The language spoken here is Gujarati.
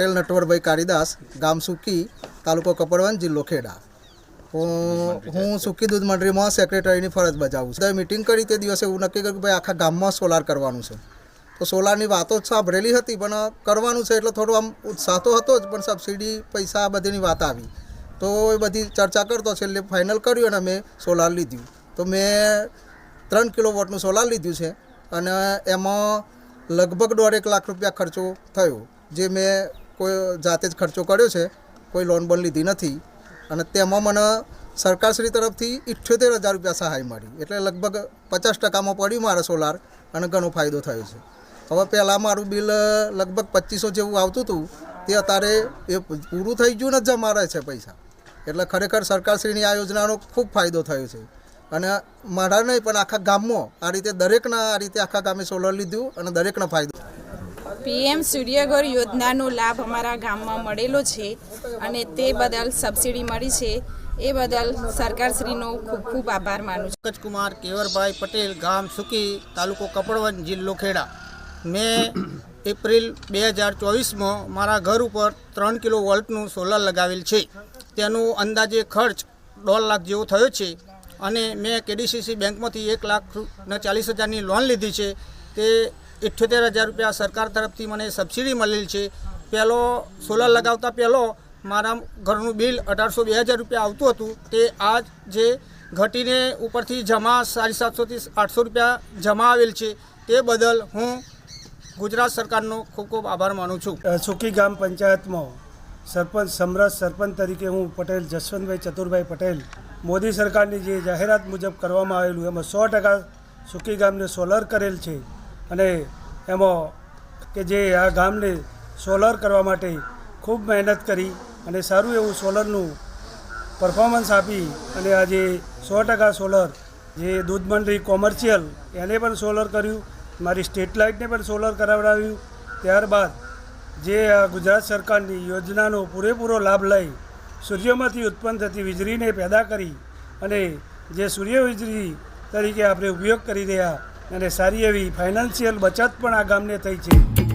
પટેલ નટવરભાઈ કાળીદાસ ગામ સુકી, તાલુકો કપડવંજ, જિલ્લો ખેડા. હું હું સુકી દૂધ મંડળીમાં સેક્રેટરીની ફરજ બજાવું છું. મિટિંગ કરી તે દિવસે એવું નક્કી કર્યું કે ભાઈ આખા ગામમાં સોલાર કરવાનું છે. તો સોલારની વાતો સાંભળેલી હતી, પણ કરવાનું છે એટલે થોડું આમ ઉત્સાહ તો હતો જ, પણ સબસિડી પૈસા આ બધીની વાત આવી. તો એ બધી ચર્ચા કરતો છેલ્લે ફાઇનલ કર્યું અને મેં સોલાર લીધું. તો મેં ત્રણ કિલો વોટનું સોલાર લીધું છે અને એમાં લગભગ દોઢેક લાખ રૂપિયા ખર્ચો થયો, જે મેં કોઈ જાતે જ ખર્ચો કર્યો છે, કોઈ લોન બોન લીધી નથી. અને તેમાં મને સરકારશ્રી તરફથી ઇઠ્યોતેર હજાર રૂપિયા સહાય મળી. એટલે લગભગ પચાસ ટકામાં પડ્યું મારે સોલાર અને ઘણો ફાયદો થયો છે. હવે પહેલાં મારું બિલ લગભગ પચીસો જેવું આવતું હતું. તે અત્યારે એ પૂરું થઈ ગયું ને જ જમા રહે છે પૈસા. એટલે ખરેખર સરકારશ્રીની આ યોજનાનો ખૂબ ફાયદો થયો છે. અને મારા નહીં, પણ આખા ગામમાં આ રીતે દરેકના આ રીતે આખા ગામે સોલર લીધું અને દરેકનો ફાયદો પીએમ સૂર્યઘર યોજનાનો લાભ અમારા ગામમાં મળેલો છે અને તે બદલ સબસિડી મળી છે. એ બદલ સરકારશ્રીનો ખૂબ ખૂબ આભાર માનું છું. પંકજકુમાર કેવરભાઈ પટેલ, ગામ સુકી તાલુકો કપડવન જિલ્લો ખેડા. મેં એપ્રિલ બે હજાર ચોવીસમાં મારા ઘર ઉપર ત્રણ કિલો વોલ્ટનું સોલર લગાવેલ છે. તેનો અંદાજે ખર્ચ દોઢ લાખ જેવો થયો છે અને મેં કેડીસીસી બેંકમાંથી એક લાખ ચાલીસ હજારની લોન લીધી છે. તે ઇઠ્યોતેર હજાર રૂપિયા સરકાર તરફથી મને સબસિડી મળેલી છે. પહેલો સોલર લગાવતા પહેલો મારા ઘરનું બિલ અઢારસો બે હજાર રૂપિયા આવતું હતું. તે આજ જે ઘટીને ઉપરથી જમા સાડી સાતસોથી આઠસો રૂપિયા જમા આવેલ છે. તે બદલ હું ગુજરાત સરકારનો ખૂબ ખૂબ આભાર માનું છું. સુખી ગામ પંચાયતમાં સરપંચ સમરસ સરપંચ તરીકે હું પટેલ, જસવંતભાઈ ચતુરભાઈ પટેલ, મોદી સરકારની જે જાહેરાત મુજબ કરવામાં આવેલું એમાં સો ટકા સુખી ગામને સોલર કરેલ છે. અને એમાં કે જે આ ગામને સોલર કરવા માટે ખૂબ મહેનત કરી અને સારું એવું સોલરનું પરફોર્મન્સ આપી અને આજે સો ટકા સોલર જે દૂધ મંડળી કોમર્શિયલ એને પણ સોલર કર્યું, મારી સ્ટ્રીટ લાઇટને પણ સોલર કરાવડાવ્યું. ત્યારબાદ જે આ ગુજરાત સરકારની યોજનાનો પૂરેપૂરો લાભ લઈ સૂર્યમાંથી ઉત્પન્ન થતી વીજળીને પેદા કરી અને જે સૂર્ય વીજળી તરીકે આપણે ઉપયોગ કરી રહ્યા અને સારી એવી ફાઇનાન્શિયલ બચત પણ આ ગામને થઈ છે.